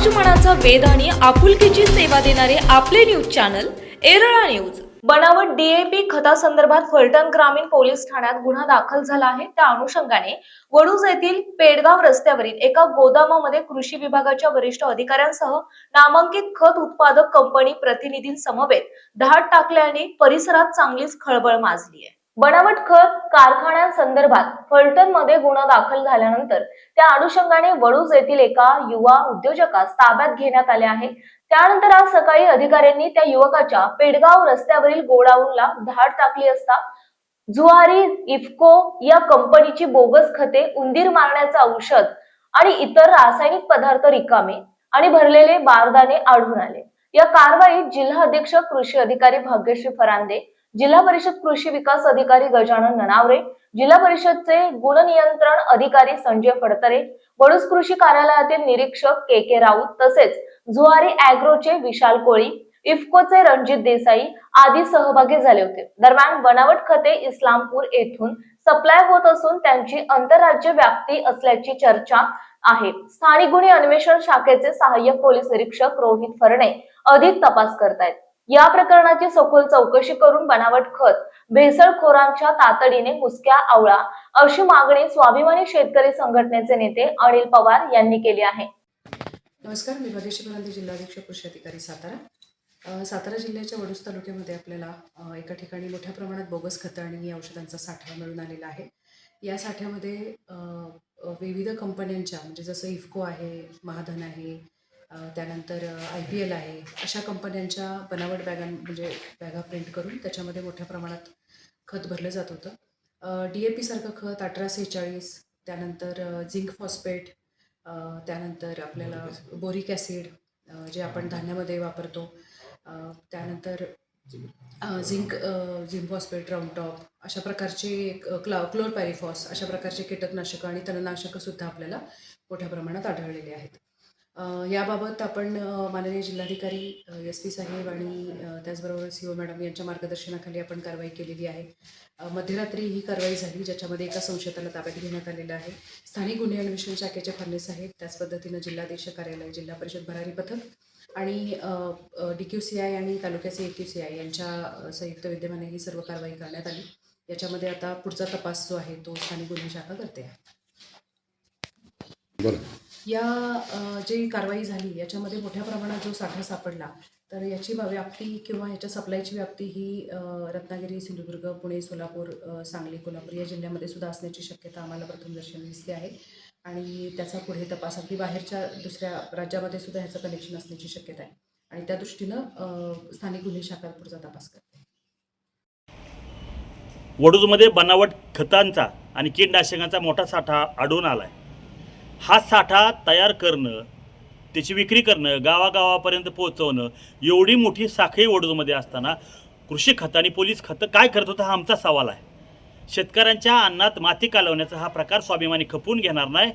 समाजमनाचा वेद आणि आपुलकीची सेवा देणारे आपले न्यूज चॅनल एरळा न्यूज. बनावट डीएपी खतासंदर्भात फलटण ग्रामीण पोलीस ठाण्यात गुन्हा दाखल झाला आहे. त्या अनुषंगाने वडूज येथील पेडगाव रस्त्यावरील एका गोदामामध्ये कृषी विभागाच्या वरिष्ठ अधिकाऱ्यांसह नामांकित खत उत्पादक कंपनी प्रतिनिधींसमवेत धाड टाकल्याने परिसरात चांगलीच खळबळ माजली आहे बनावट खत कारखान्यांसंदर्भात फलटणमध्ये गुन्हा दाखल झाल्यानंतर त्या अनुषंगाने वडूज येथील एका युवा उद्योजकास ताब्यात घेण्यात आले आहे. त्यानंतर आज सकाळी अधिकाऱ्यांनी त्या युवकाच्या पेडगाव रस्त्यावरील गोडाऊनला धाड टाकली असता जुआरी इफको या कंपनीची बोगस खते उंदीर मारण्याचं औषध आणि इतर रासायनिक पदार्थ रिकामे आणि भरलेले बारदाने आढळून आले. या कारवाईत जिल्हा अधीक्षक कृषी अधिकारी भाग्यश्री फरांदे जिल्हा परिषद कृषी विकास अधिकारी गजानन ननावरे जिल्हा परिषदचे गुणनियंत्रण अधिकारी संजय फडतरे वडूस कृषी कार्यालयातील निरीक्षक के के राऊत तसेच जुआरी अॅग्रोचे विशाल कोळी इफ्कोचे रणजित देसाई आदी सहभागी झाले होते. दरम्यान बनावट खते इस्लामपूर येथून सप्लाय होत असून त्यांची आंतरराज्य व्याप्ती असल्याची चर्चा आहे. स्थानिक गुन्हे अन्वेषण शाखेचे सहाय्यक पोलीस निरीक्षक रोहित फरणे अधिक तपास करतायत. या प्रकरणाची सखोल चौकशी करून बनावट खत भेसळखोरांच्या तातडीने मुसक्या आवळा अशी मागणी स्वाभिमानी शेतकरी संघटनेचे नेते अनिल पवार यांनी केली आहे. नमस्कार मी भाग्यश्री फरांदे जिल्हाधीक्षक कृषी अधिकारी सातारा. सातारा जिल्ह्याच्या वडूस तालुक्यामध्ये आपल्याला एका ठिकाणी मोठ्या प्रमाणात बोगस खतं आणि औषधांचा साठा मिळून आलेला आहे. या साठ्यामध्ये विविध कंपन्यांच्या म्हणजे जसं इफ्को आहे महाधन आहे त्यानंतर आय पी एल आहे. अशा कंपन्यांच्या बनावट बॅगां म्हणजे बॅगा प्रिंट करून त्याच्यामध्ये मोठ्या प्रमाणात खत भरलं जात होतं. डी ए पीसारखं खत अठरा सेहेचाळीस त्यानंतर झिंक फॉस्फेट त्यानंतर आपल्याला बोरिक ॲसिड. जे आपण धान्यामध्ये वापरतो. त्यानंतर झिंक झिंक फॉस्फेट राऊंडटॉप अशा प्रकारचे क्ला क्लोरपॅरिफॉस अशा प्रकारचे कीटकनाशकं आणि तणनाशकंसुद्धा आपल्याला मोठ्या प्रमाणात आढळलेली आहेत. याबाबत आपण माननीय जिल्हाधिकारी एस पी साहेब आणि त्याचबरोबर सी ओ मॅडम यांच्या मार्गदर्शनाखाली आपण कारवाई केलेली आहे. मध्यरात्री ही कारवाई झाली ज्याच्यामध्ये एका संशयाला ताब्यात घेण्यात आलेलं आहे. स्थानिक गुन्हे अन्वेषण शाखेचे फडणीस आहेत. त्याच पद्धतीनं जिल्हाधीश कार्यालय जिल्हा परिषद भरारी पथक आणि डी क्यू सी आय आणि तालुक्याचे ए क्यू सी आय यांच्या संयुक्त विद्यमाने ही सर्व कारवाई करण्यात आली. याच्यामध्ये आता पुढचा तपास जो आहे तो स्थानिक गुन्हे शाखा करते आहे. बरं. या जी कारवाई झाली याच्यामध्ये मोठ्या प्रमाणात जो साठा सापडला तर याची व्याप्ती किंवा याच्या सप्लायची व्याप्ती ही रत्नागिरी सिंधुदुर्ग पुणे सोलापूर सांगली कोल्हापूर या जिल्ह्यामध्ये सुद्धा असण्याची शक्यता आम्हाला प्रथमदर्शनी दिसते आहे. आणि त्याचा पुढे तपास अगदी बाहेरच्या दुसऱ्या राज्यामध्ये सुद्धा ह्याचं कनेक्शन असण्याची शक्यता आहे. आणि त्या दृष्टीनं स्थानिक गुन्हे शाखा पुढचा तपास करते. वडूजमध्ये बनावट खतांचा आणि कीटनाशकांचा मोठा साठा आढळून आला आहे हा साठा तयार करणं त्याची विक्री करणं गावागावापर्यंत पोहोचवणं एवढी मोठी साखळी वडूजमध्ये असताना कृषी खतं आणि पोलीस खतं काय करत होतं हा आमचा सवाल आहे. शेतकऱ्यांच्या अन्नात माती कालवण्याचा हा प्रकार स्वाभिमानी खपवून घेणार नाही.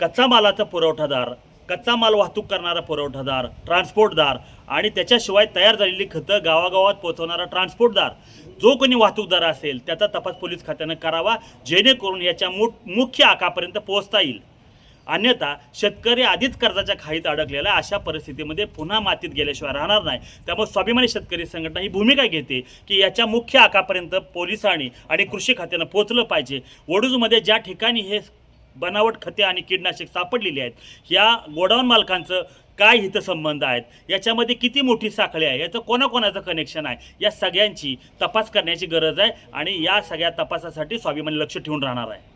कच्चा मालाचा पुरवठादार कच्चा माल वाहतूक करणारा पुरवठादार ट्रान्सपोर्टदार आणि त्याच्याशिवाय तयार झालेली खतं गावागावात पोहोचवणारा ट्रान्सपोर्टदार जो कोणी वाहतूकदार असेल त्याचा तपास पोलीस खात्यानं करावा जेणेकरून याच्या मु मुख्य आकापर्यंत पोहोचता येईल. अन्यथा शेतकरी आधीच कर्जाच्या खाईत अडकलेला आहे. अशा परिस्थितीमध्ये पुन्हा मातीत गेल्याशिवाय राहणार नाही. त्यामुळे स्वाभिमानी शेतकरी संघटना ही भूमिका घेते की याच्या मुख्य आकापर्यंत पोलिसांनी आणि कृषी खात्यानं पोचलं पाहिजे. वडूजमध्ये ज्या ठिकाणी हे बनावट खते आणि कीटनाशक सापडलेली आहेत या गोडाऊन मालकांचं काय हितसंबंध आहेत? याच्यामध्ये किती मोठी साखळी आहे? याचं कोणाकोणाचं कनेक्शन आहे? या सगळ्यांची तपास करण्याची गरज आहे आणि या सगळ्या तपासासाठी स्वाभिमानी लक्ष ठेवून राहणार आहे.